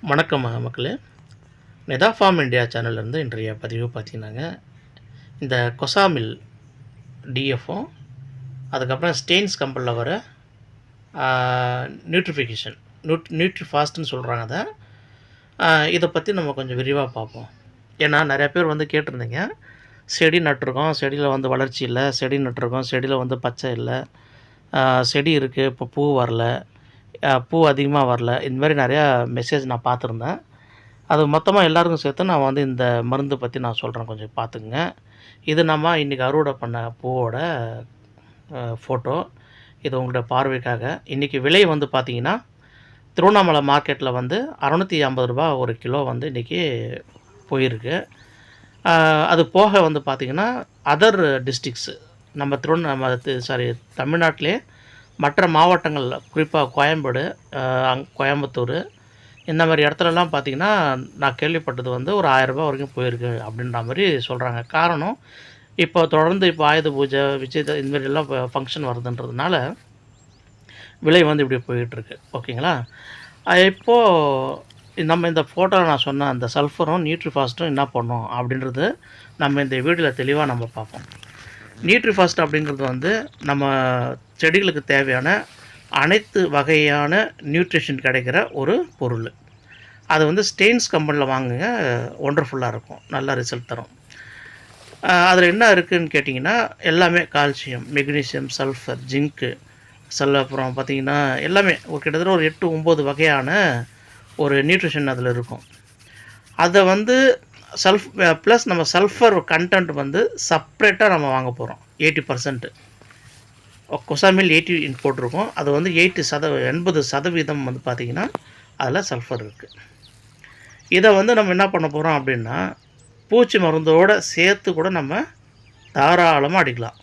வணக்கம் ம- மக்களே. நெதா ஃபார்ம் இந்தியா சேனல்லேருந்து இன்றைய பதிவு பார்த்தீங்கன்னாங்க இந்த கொசாமில் டிஎஃப்ஓ அதுக்கப்புறம் ஸ்டெயின்ஸ் கம்பெனியில் வர நியூட்ரிஃபிகேஷன் நியூட் நியூட்ரி ஃபாஸ்ட்னு சொல்கிறாங்க அதை. இதை பற்றி நம்ம கொஞ்சம் விரிவாக பார்ப்போம். ஏன்னா நிறையா பேர் வந்து கேட்டிருந்தீங்க. செடி நட்டிருக்கோம். செடியில் வந்து வளர்ச்சி இல்லை. செடி நட்டிருக்கோம். செடியில் வந்து பச்சை இல்லை. செடி இருக்குது இப்போ பூ வரல. பூ அதிகமாக வரல. இந்த மாதிரி நிறையா மெசேஜ் நான் பார்த்துருந்தேன். அது மொத்தமாக எல்லாருக்கும் சேர்த்து நான் வந்து இந்த மருந்து பற்றி நான் சொல்கிறேன் கொஞ்சம் பார்த்துக்குங்க. இது நம்ம இன்றைக்கி அறுவடை பண்ண பூவோட ஃபோட்டோ இது உங்களோட பார்வைக்காக. இன்றைக்கி விலை வந்து பார்த்திங்கன்னா திருவண்ணாமலை மார்க்கெட்டில் வந்து அறநூற்றி ஐம்பது ரூபா ஒரு கிலோ வந்து இன்றைக்கி போயிருக்கு. அது போக வந்து பார்த்திங்கன்னா அதர் டிஸ்ட்ரிக்ஸு நம்ம திருவண்ணாமலை சாரி தமிழ்நாட்டிலே மற்ற மாவட்டங்களில் குறிப்பாக கோயம்பேடு அங் கோயம்புத்தூர் இந்த மாதிரி இடத்துலலாம் பார்த்திங்கன்னா நான் கேள்விப்பட்டது வந்து ஒரு ஆயரரூபா வரைக்கும் போயிருக்கு அப்படின்ற மாதிரி சொல்கிறாங்க காரணம் இப்போ தொடர்ந்து இப்போ ஆயுத பூஜை விஜய் இந்த மாதிரி ஃபங்க்ஷன் வருதுன்றதுனால விலை வந்து இப்படி போயிட்டுருக்கு. ஓகேங்களா? இப்போது நம்ம இந்த ஃபோட்டோவில் நான் சொன்ன அந்த சல்ஃபரும் நியூட்ரிஃபாஸ்ட்டும் என்ன பண்ணோம் அப்படின்றது நம்ம இந்த வீடியோவில் தெளிவாக நம்ம பார்ப்போம். நியூட்ரிஃபாஸ்ட் அப்படிங்கிறது வந்து நம்ம செடிகளுக்கு தேவையான அனைத்து வகையான நியூட்ரிஷன் கிடைக்கிற ஒரு பொருள். அது வந்து ஸ்டெயின்ஸ் கம்பெனியில் வாங்குங்க ஒண்டர்ஃபுல்லாக இருக்கும் நல்ல ரிசல்ட் தரும். அதில் என்ன இருக்குதுன்னு கேட்டிங்கன்னா எல்லாமே கால்சியம் மெக்னீசியம் சல்ஃபர் ஜிங்க்கு செல் அப்புறம் பார்த்திங்கன்னா எல்லாமே ஒரு கிட்டத்தட்ட ஒரு எட்டு ஒம்பது வகையான ஒரு நியூட்ரிஷன் அதில் இருக்கும். அதை வந்து சல்ஃப் ப்ளஸ் uh, நம்ம சல்ஃபர் கண்டென்ட் வந்து செப்ரேட்டாக நம்ம வாங்க போகிறோம் எயிட்டி பர்சன்ட்டு கொசாமில் எயிட்டி போட்டிருக்கோம். அது வந்து எயிட்டி சதவ எண்பது சதவீதம் வந்து பார்த்திங்கன்னா அதில் சல்ஃபர் இருக்குது இதை வந்து நம்ம என்ன பண்ண போகிறோம் அப்படின்னா பூச்சி மருந்தோடு சேர்த்து கூட நம்ம தாராளமாக அடிக்கலாம்.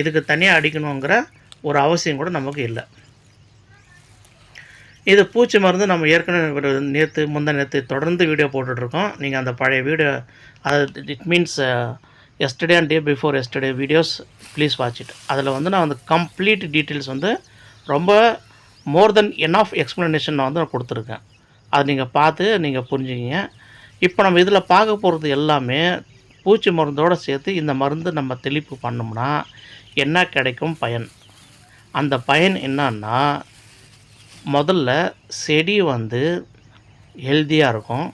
இதுக்கு தனியாக அடிக்கணுங்கிற ஒரு அவசியம் கூட நமக்கு இல்லை. இது பூச்சி மருந்து நம்ம ஏற்கனவே நேற்று முந்தா நேற்று தொடர்ந்து வீடியோ போட்டுட்ருக்கோம். நீங்கள் அந்த பழைய வீடியோ அது it means yesterday and day before yesterday videos please watch it அதில் வந்து நான் வந்து கம்ப்ளீட் டீட்டெயில்ஸ் வந்து ரொம்ப மோர் தென் என் ஆஃப் எக்ஸ்ப்ளனேஷன் நான் வந்து நான் கொடுத்துருக்கேன். அதை நீங்கள் பார்த்து நீங்கள் புரிஞ்சுக்கிங்க. இப்போ நம்ம இதில் பார்க்க போகிறது எல்லாமே பூச்சி மருந்தோடு சேர்த்து இந்த மருந்து நம்ம தெளிப்பு பண்ணோம்னா என்ன கிடைக்கும் பயன்? அந்த பயன் என்னன்னா முதல்ல செடி வந்து ஹெல்த்தியாக இருக்கும்.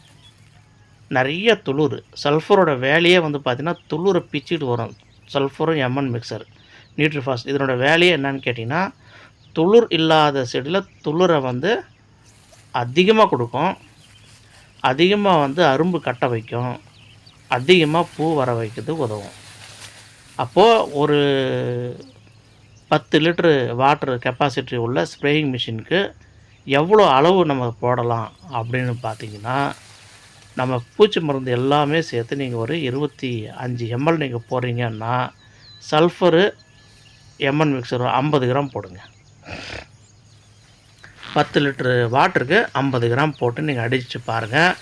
நிறைய துளுர் சல்ஃபரோட வேலையே வந்து பார்த்திங்கன்னா துளுரை பிச்சுட்டு வரும். சல்ஃபரும் எம்என் மிக்சர் நியூட்ரிஃபாஸ்ட் இதனோட வேலையே என்னன்னு கேட்டிங்கன்னா துளிர் இல்லாத செடியில் துளிரை வந்து அதிகமாக கொடுக்கும். அதிகமாக வந்து அரும்பு கட்ட வைக்கும். அதிகமாக பூ வர வைக்கிறது உதவும். அப்போது ஒரு பத்து லிட்ரு வாட்டர் கெப்பாசிட்டி உள்ள ஸ்ப்ரேயிங் மிஷினுக்கு எவ்வளோ அளவு நம்ம போடலாம் அப்படின்னு பார்த்தீங்கன்னா நம்ம பூச்சி மருந்து எல்லாமே சேர்த்து நீங்கள் ஒரு இருபத்தி அஞ்சு எம்எல் நீங்கள் போடுறீங்கன்னா சல்ஃபரு எம்என் மிக்சர் ஐம்பது கிராம் போடுங்க. பத்து லிட்ரு வாட்டருக்கு ஐம்பது கிராம் போட்டு நீங்கள் அடித்து பாருங்கள்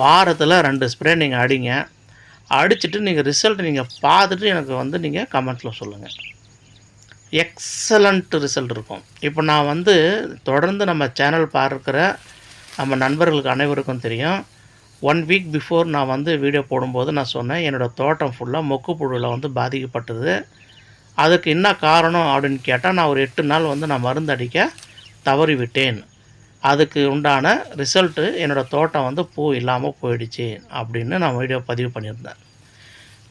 வாரத்தில் ரெண்டு ஸ்ப்ரே நீங்கள் அடிங்க. அடிச்சுட்டு நீங்கள் ரிசல்ட் நீங்கள் பார்த்துட்டு எனக்கு வந்து நீங்கள் கமெண்ட்டில் சொல்லுங்கள் எக்ஸலண்ட் ரிசல்ட் இருக்கும். இப்போ நான் வந்து தொடர்ந்து நம்ம சேனல் பார்க்குற நம்ம நண்பர்களுக்கு அனைவருக்கும் தெரியும். ஒன் வீக் பிஃபோர் நான் வந்து வீடியோ போடும்போது நான் சொன்னேன் என்னோடய தோட்டம் ஃபுல்லாக மொக்கு புழுவில் வந்து பாதிக்கப்பட்டது. அதுக்கு என்ன காரணம் அப்படின்னு கேட்டால் நான் ஒரு எட்டு நாள் வந்து நான் மருந்து அடிக்க தவறிவிட்டேன். அதுக்கு உண்டான ரிசல்ட்டு என்னோடய தோட்டம் வந்து பூ இல்லாமல் போயிடுச்சு அப்படின்னு நான் வீடியோ பதிவு பண்ணியிருந்தேன்.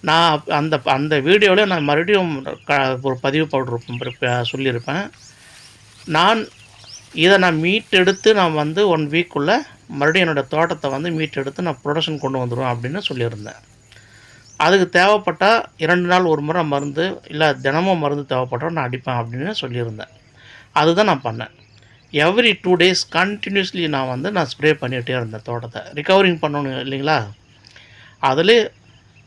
நான் அந்த அந்த வீடியோவில் நான் மறுபடியும் க ஒரு பதிவு போட்டிருப்பேன் சொல்லியிருப்பேன். நான் இதை நான் மீட்டெடுத்து நான் வந்து ஒன் வீக்குள்ளே மறுபடியும் என்னோடய தோட்டத்தை வந்து மீட்டெடுத்து நான் ப்ரொடக்ஷன் கொண்டு வந்துடுவேன் அப்படின்னு சொல்லியிருந்தேன். அதுக்கு தேவைப்பட்டால் இரண்டு நாள் ஒரு முறை மருந்து இல்லை தினமும் மருந்து தேவைப்பட்டால் நான் அடிப்பேன் அப்படின்னு சொல்லியிருந்தேன். அதுதான் நான் பண்ணேன். எவ்ரி டூ டேஸ் கண்டினியூஸ்லி நான் வந்து நான் ஸ்ப்ரே பண்ணிகிட்டே இருந்தேன் தோட்டத்தை. ரிகவரிங் பண்ணணும் இல்லைங்களா? அதில்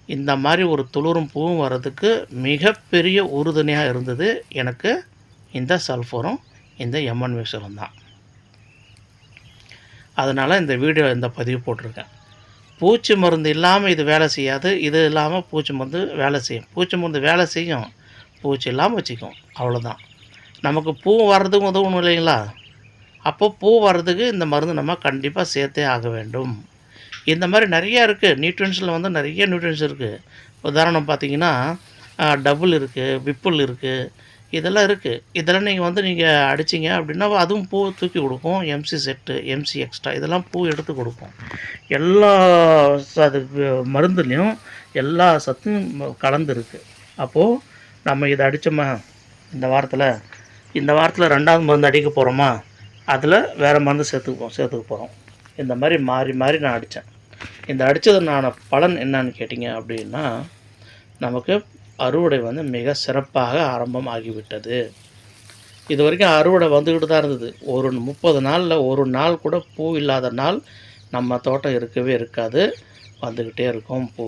இந்த மாதிரி ஒரு துளிரும் பூவும் வர்றதுக்கு மிகப்பெரிய உறுதுணையாக இருந்தது எனக்கு இந்த சல்ஃபரும் இந்த எம்என் மிக்சரும் தான். அதனால் இந்த வீடியோ இந்த பதிவு போட்டிருக்கேன். பூச்சி மருந்து இல்லாமல் இது வேலை செய்யாது. இது இல்லாமல் பூச்சி மருந்து வேலை செய்யும். பூச்சி மருந்து வேலை செய்யும். பூச்சி இல்லாமல் வச்சுக்கும். அவ்வளோதான் நமக்கு பூ வர்றதுக்கும் உதவணும் இல்லைங்களா? அப்போ பூ வர்றதுக்கு இந்த மருந்து நம்ம கண்டிப்பாக சேர்த்தே ஆக வேண்டும். இந்த மாதிரி நிறையா இருக்குது நியூட்ரன்ஸில் வந்து நிறைய நியூட்ரன்ஸ் இருக்குது உதாரணம் பார்த்தீங்கன்னா டபுள் இருக்குது விப்புல் இருக்குது இதெல்லாம் இருக்குது இதெல்லாம் நீங்கள் வந்து நீங்கள் அடிச்சிங்க அப்படின்னா அதுவும் பூ தூக்கி கொடுக்கும். எம்சி செட்டு எம்சி எக்ஸ்ட்ரா இதெல்லாம் பூ எடுத்து கொடுக்கும். எல்லா அது மருந்துலேயும் எல்லா சத்தும் கலந்துருக்கு. அப்போது நம்ம இதை அடித்தோமா இந்த வாரத்தில் இந்த வாரத்தில் ரெண்டாவது மருந்து அடிக்க போகிறோமா அதில் வேறு மருந்து சேர்த்துக்குவோம் சேர்த்துக்க போகிறோம் இந்த மாதிரி மாறி மாறி நான் அடித்தேன் இந்த அடித்ததுனான பலன் என்னன்னு கேட்டிங்க அப்படின்னா நமக்கு அறுவடை வந்து மிக சிறப்பாக ஆரம்பம் ஆகிவிட்டது. இது வரைக்கும் அறுவடை வந்துக்கிட்டு தான் இருந்தது. ஒரு முப்பது நாளில் ஒரு நாள் கூட பூ இல்லாத நாள் நம்ம தோட்டம் இருக்கவே இருக்காது. வந்துக்கிட்டே இருக்கும் பூ.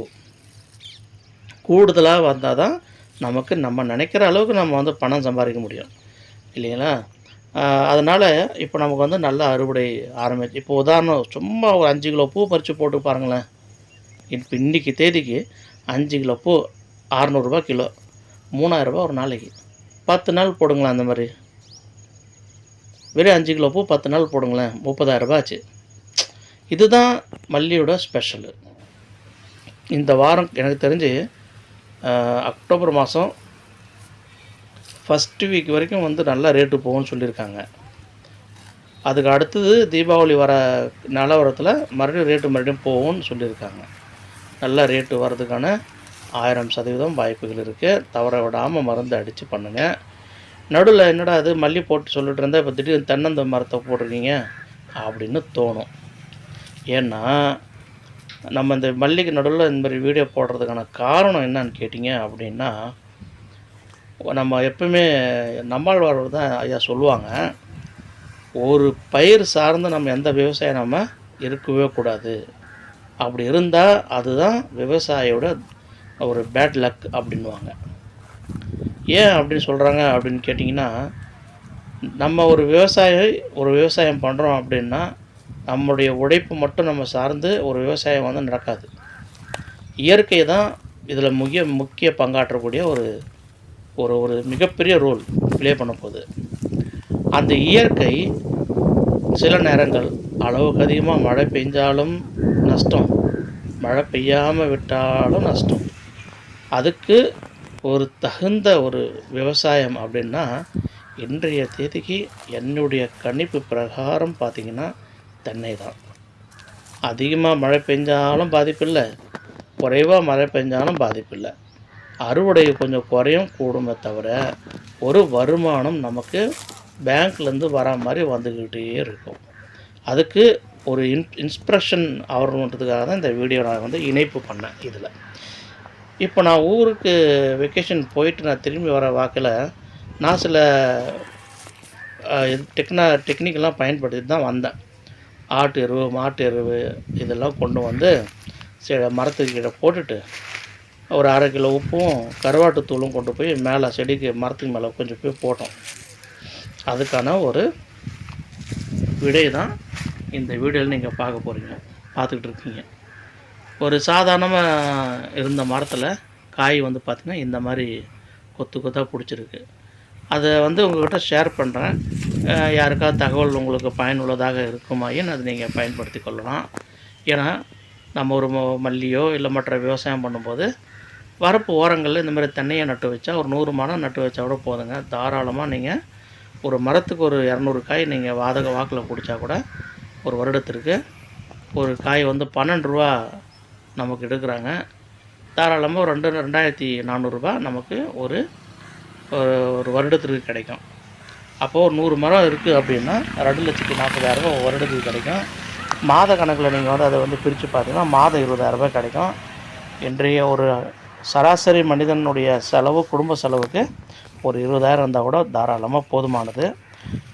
கூடுதலாக வந்தால் தான் நமக்கு நம்ம நினைக்கிற அளவுக்கு நம்ம வந்து பணம் சம்பாதிக்க முடியும். இல்லைங்களா? அதனால் இப்போ நமக்கு வந்து நல்ல அறுவடை ஆரம்பிச்சு இப்போ உதாரணம் சும்மா ஒரு அஞ்சு கிலோ பூ பறித்து போட்டு பாருங்களேன். இப்போ இன்றைக்கி தேதிக்கு அஞ்சு கிலோ பூ அறநூறுபா கிலோ மூணாயிரரூபா ஒரு நாளைக்கு. பத்து நாள் போடுங்களேன் அந்த மாதிரி. வெறும் அஞ்சு கிலோ பூ பத்து நாள் போடுங்களேன் முப்பதாயிரரூபா ஆச்சு. இதுதான் மல்லியோட ஸ்பெஷலு. இந்த வாரம் எனக்கு தெரிஞ்சு அக்டோபர் மாதம் ஃபஸ்ட்டு வீக் வரைக்கும் வந்து நல்லா ரேட்டு போகும்னு சொல்லியிருக்காங்க. அதுக்கு அடுத்தது தீபாவளி வர நிலவரத்தில் மறுபடியும் ரேட்டு மறுபடியும் போகும்னு சொல்லியிருக்காங்க. நல்லா ரேட்டு வர்றதுக்கான ஆயிரம் சதவீதம் வாய்ப்புகள் இருக்குது தவற விடாமல் மருந்து அடித்து பண்ணுங்கள் நடுவில் என்னடா அது மல்லி போட்டு சொல்லிட்டு இருந்தால் இப்போ திடீர்னு தென்னந்த மரத்தை போட்டிருக்கீங்க அப்படின்னு தோணும். ஏன்னா நம்ம இந்த மல்லிகை நடுவில் இந்த மாதிரி வீடியோ போடுறதுக்கான காரணம் என்னன்னு கேட்டிங்க அப்படின்னா நம்ம எப்பவுமே நம்மாழ்வார் தான் ஐயா சொல்லுவாங்க ஒரு பயிர் சார்ந்து நம்ம எந்த விவசாயம் நம்ம இருக்கவே கூடாது. அப்படி இருந்தால் அதுதான் விவசாயியோட ஒரு பேட் லக் அப்படின்வாங்க ஏன் அப்படின்னு சொல்கிறாங்க அப்படின்னு கேட்டிங்கன்னா நம்ம ஒரு விவசாயி ஒரு விவசாயம் பண்ணுறோம் அப்படின்னா நம்முடைய உழைப்பு மட்டும் நம்ம சார்ந்து ஒரு விவசாயம் வந்து நடக்காது. இயற்கை தான் இதில் முக்கிய முக்கிய பங்காற்றக்கூடிய ஒரு ஒரு ஒரு மிகப்பெரிய ரோல் ப்ளே பண்ண போகுது. அந்த இயற்கை சில நேரங்கள் அளவுக்கு அதிகமாக மழை பெஞ்சாலும் நஷ்டம். மழை பெய்யாமல் விட்டாலும் நஷ்டம். அதுக்கு ஒரு தகுந்த ஒரு விவசாயம் அப்படின்னா இன்றைய தேதிக்கு என்னுடைய கணிப்பு பிரகாரம் பார்த்திங்கன்னா தென்னை தான். அதிகமாக மழை பெஞ்சாலும் பாதிப்பு இல்லை. குறைவாக மழை பெஞ்சாலும் பாதிப்பு இல்லை. அறுவடை கொஞ்சம் குறையும் கூடுமே தவிர ஒரு வருமானம் நமக்கு பேங்க்லேருந்து வரா மாதிரி வந்துக்கிட்டே இருக்கும். அதுக்கு ஒரு இன் இன்ஸ்பிரஷன் ஆகணுன்றதுக்காக தான் இந்த வீடியோ நான் வந்து இணைப்பு பண்ணேன் இதில். இப்போ நான் ஊருக்கு வெக்கேஷன் போயிட்டு நான் திரும்பி வர வாக்கில் நான் சில டெக்னா டெக்னிக்கெல்லாம் பயன்படுத்தி தான் வந்தேன். ஆட்டு எருவு மாட்டு எருவு இதெல்லாம் கொண்டு வந்து சில மரத்துக்கு கீழே போட்டுட்டு ஒரு அரை கிலோ உப்பும் கருவாட்டு தூளும் கொண்டு போய் மேலே செடிக்கு மரத்துக்கு மேலே கொஞ்சம் போய் போட்டோம். அதுக்கான ஒரு விடை தான் இந்த வீடியோவில் நீங்கள் பார்க்க போகிறீங்க பார்த்துக்கிட்டு இருக்கீங்க. ஒரு சாதாரணமாக இருந்த மரத்தில் காய் வந்து பார்த்திங்கன்னா இந்த மாதிரி கொத்து கொத்தாக பிடிச்சிருக்கு. அதை வந்து உங்கள்கிட்ட ஷேர் பண்ணுறேன் யாருக்காவது தகவல் உங்களுக்கு பயனுள்ளதாக இருக்குமாயின் அதை நீங்கள் பயன்படுத்தி கொள்ளலாம். ஏன்னா நம்ம ஒரு ம- மல்லியோ இல்லை மற்ற விவசாயம் பண்ணும்போது வரப்பு ஓரங்களில் இந்த மாதிரி தென்னையை நட்டு வச்சா ஒரு நூறு மரம் நட்டு வச்சா கூட போதுங்க. தாராளமாக நீங்கள் ஒரு மரத்துக்கு ஒரு இரநூறு காய் நீங்கள் வாதக வாக்கில் பிடிச்சா கூட ஒரு வருடத்திற்கு ஒரு காய் வந்து பன்னெண்டு ரூபா நமக்கு எடுக்கிறாங்க. தாராளமாக ஒரு ரெண்டு ரெண்டாயிரத்தி நானூறுரூபா நமக்கு ஒரு ஒரு- வருடத்திற்கு கிடைக்கும். அப்போது ஒரு நூறு மரம் இருக்குது அப்படின்னா ரெண்டு லட்சத்தி நாற்பதாயிரரூபா ஒரு வருடத்துக்கு கிடைக்கும். மாத கணக்கில் நீங்கள் வந்து அதை வந்து பிரித்து பார்த்தீங்கன்னா மாதம் இருபதாயிரரூபா கிடைக்கும். இன்றைய ஒரு சராசரி மனிதனுடைய செலவு குடும்ப செலவுக்கு ஒரு இருபதாயிரம் இருந்தால் கூட தாராளமாக போதுமானது.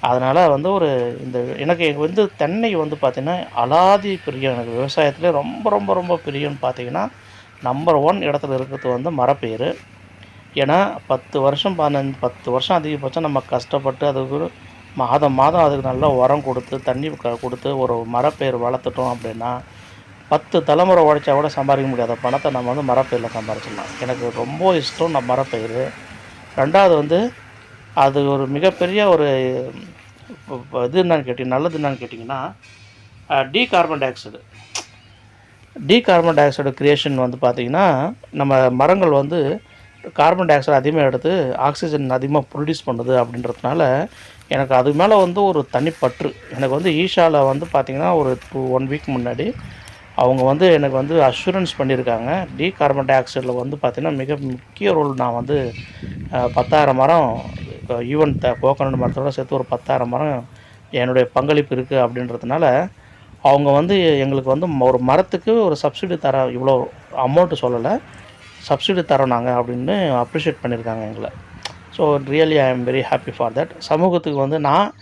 அதனால் வந்து ஒரு இந்த எனக்கு வந்து தென்னை வந்து பார்த்திங்கன்னா அலாதி பிரியம். எனக்கு விவசாயத்தில் ரொம்ப ரொம்ப ரொம்ப பிரியம்னு பார்த்தீங்கன்னா நம்பர் ஒன் இடத்துல இருக்கிறது வந்து மரப்பயிர் ஏன்னா பத்து வருஷம் பதினஞ்சு பத்து வருஷம் அதிகபட்சம் நம்ம கஷ்டப்பட்டு அதுக்கு மாதம் மாதம் அதுக்கு நல்லா உரம் கொடுத்து தண்ணி க- கொடுத்து ஒரு மரப்பயிர் வளர்த்துட்டோம் அப்படின்னா பத்து தலைமுறை உழைச்சா கூட சம்பாதிக்க முடியாத பணத்தை நம்ம வந்து மரப்பயிரில் சம்பாரிச்சிடலாம். எனக்கு ரொம்ப இஷ்டம் நான் மரப்பயிர் ரெண்டாவது வந்து அது ஒரு மிகப்பெரிய ஒரு இது என்னன்னு கேட்டிங்க நல்லது என்னன்னு கேட்டிங்கன்னா D carbon dioxide D carbon dioxide creation வந்து பார்த்திங்கன்னா நம்ம மரங்கள் வந்து கார்பன் டை ஆக்சைடு அதிகமாக எடுத்து ஆக்சிஜன் அதிகமாக ப்ரொடியூஸ் பண்ணுது அப்படின்றதுனால எனக்கு அது மேலே வந்து ஒரு தனிப்பற்று. எனக்கு வந்து ஈஷாவில் வந்து பார்த்திங்கன்னா ஒரு டூ ஒன் வீக் முன்னாடி அவங்க வந்து எனக்கு வந்து அஷூரன்ஸ் பண்ணியிருக்காங்க. டி கார்பன் டை ஆக்சைடில் வந்து பார்த்திங்கன்னா மிக முக்கிய ரோல் நான் வந்து பத்தாயிரம் மரம் ஈவன் த கோகனட் மரத்தோட சேர்த்து ஒரு பத்தாயிரம் மரம் என்னுடைய பங்களிப்பு இருக்குது அப்படின்றதுனால அவங்க வந்து எங்களுக்கு வந்து ஒரு மரத்துக்கு ஒரு சப்சிடி தர இவ்வளோ அமௌண்ட்டு சொல்லலை. சப்சிடி தரோம் நாங்கள் அப்படின்னு அப்ரிஷியேட் பண்ணியிருக்காங்க எங்களை. So really I am very happy for that சமூகத்துக்கு வந்து நான்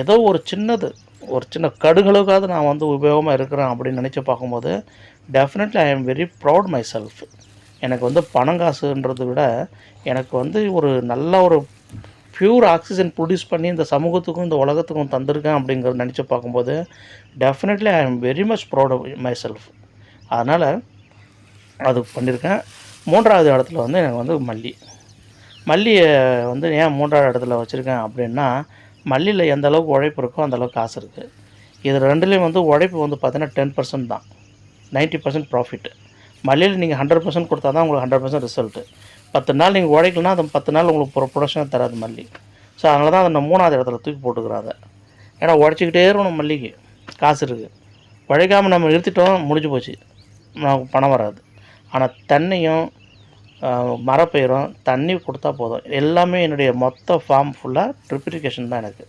ஏதோ ஒரு சின்னது ஒரு சின்ன கடுகளுக்காவது நான் வந்து உபயோகமாக இருக்கிறேன் அப்படின்னு நினச்சி பார்க்கும்போது definitely I am very proud myself எனக்கு வந்து பணம் காசுன்றதை விட எனக்கு வந்து ஒரு நல்ல ஒரு பியூர் ஆக்சிஜன் ப்ரொடியூஸ் பண்ணி இந்த சமூகத்துக்கும் இந்த உலகத்துக்கும் தந்திருக்கேன் அப்படிங்கிறத நினச்சி பார்க்கும்போது definitely I am very much proud myself அதனால் அது பண்ணியிருக்கேன் மூன்றாவது இடத்துல வந்து எனக்கு வந்து மல்லி. மல்லியை வந்து ஏன் மூன்றாவது இடத்துல வச்சுருக்கேன் அப்படின்னா மல்லியில் எந்த அளவுக்கு உழைப்பு இருக்கோ அந்தளவுக்கு காசு இருக்குது இது ரெண்டுலேயும் வந்து உழைப்பு வந்து பார்த்தீங்கன்னா டென் பர்சன்ட் தான். நைன்ட்டி பர்சன்ட் ப்ராஃபிட் மல்லியில் நீங்கள் ஹண்ட்ரட் பர்சன்ட் கொடுத்தா தான் உங்களுக்கு ஹண்ட்ரட் பர்சன்ட் ரிசல்ட்டு பத்து நாள் நீங்கள் உழைக்கலனா அது பத்து நாள் உங்களுக்கு ப்ரொ ப்ரொடக்ஷன் தராது மல்லி. ஸோ அதனால தான் அதை நான் மூணாவது இடத்துல தூக்கி போட்டுக்கிறாங்க ஏன்னா உழைச்சிக்கிட்டே இருக்கணும் மல்லிக்கு. காசு இருக்குது உழைக்காமல் நம்ம நிறுத்திட்டோம் முடிஞ்சு போச்சு. நமக்கு பணம் வராது. ஆனால் தென்னையும் மரம் மரப்பயிரும் தண்ணி கொடுத்தா போதும். எல்லாமே என்னுடைய மொத்த ஃபார்ம் ஃபுல்லாக ட்ரிப்ளிகேஷன் தான் எனக்கு.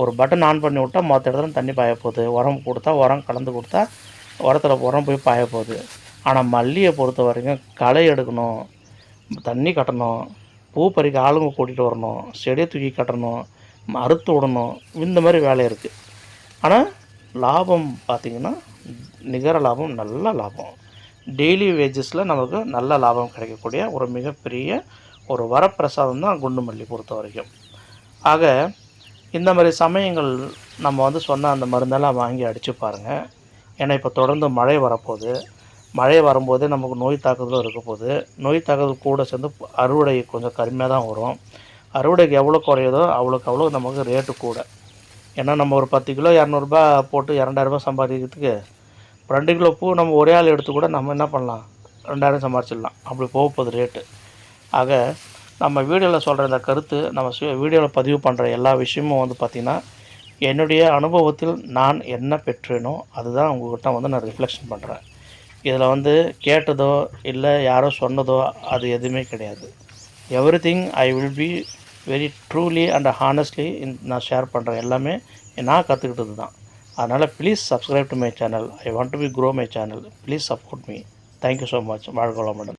ஒரு பட்டன் ஆன் பண்ணி விட்டால் மொத்த இடத்துல தண்ணி பாய போகுது. உரம் கொடுத்தா உரம் கலந்து கொடுத்தா உரத்தில் உரம் போய் பாய போகுது. ஆனால் மல்லியை பொறுத்த வரைக்கும் களை எடுக்கணும் தண்ணி கட்டணும் பூ பறிக்க ஆளுங்க கூட்டிகிட்டு வரணும் செடியை தூக்கி கட்டணும் அறுத்து விடணும். இந்த மாதிரி வேலை இருக்குது ஆனால் லாபம் பார்த்திங்கன்னா நிகர லாபம் நல்ல லாபம். டெய்லி வேஜஸில் நமக்கு நல்ல லாபம் கிடைக்கக்கூடிய ஒரு மிகப்பெரிய ஒரு வரப்பிரசாதம் தான் குண்டு மல்லி பொறுத்த வரைக்கும் ஆக இந்த மாதிரி சமயங்கள் நம்ம வந்து சொன்ன அந்த மருந்தெல்லாம் வாங்கி அடித்து பாருங்கள் ஏன்னா இப்போ தொடர்ந்து மழை வரப்போகுது. மழை வரும்போது நமக்கு நோய் தாக்குதலும் இருக்க போகுது. நோய் தாக்குதல் கூட சேர்ந்து அறுவடை கொஞ்சம் கருமையாக தான் வரும். அறுவடைக்கு எவ்வளோ குறையுதோ அவ்வளோக்கு அவ்வளோ நமக்கு ரேட்டு கூட. ஏன்னா நம்ம ஒரு பத்து கிலோ இரநூறுபா போட்டு இரண்டாயிரரூபா சம்பாதிக்கிறதுக்கு ரெண்டு கிலோ பூ நம்ம ஒரே ஆள் எடுத்து கூட நம்ம என்ன பண்ணலாம்? ரெண்டாயிரம் சம்பாரிச்சிடலாம். அப்படி போக போகுது ரேட்டு ஆக நம்ம வீடியோவில் சொல்கிற இந்த கருத்து நம்ம வீடியோவில் பதிவு பண்ணுற எல்லா விஷயமும் வந்து பார்த்திங்கன்னா என்னுடைய அனுபவத்தில் நான் என்ன பெற்றேனோ அதுதான் உங்கள்கிட்ட வந்து நான் ரிஃப்ளெக்ஷன் பண்ணுறேன் இதில் வந்து கேட்டதோ இல்லை யாரோ சொன்னதோ அது எதுவுமே கிடையாது. Everything I will be very truly and honestly நான் ஷேர் பண்ணுறேன் எல்லாமே நான் கற்றுக்கிட்டது தான் அதனால் please subscribe to my channel I want to be grow my channel please support me thank you so much வாழ்க வளமுடன்.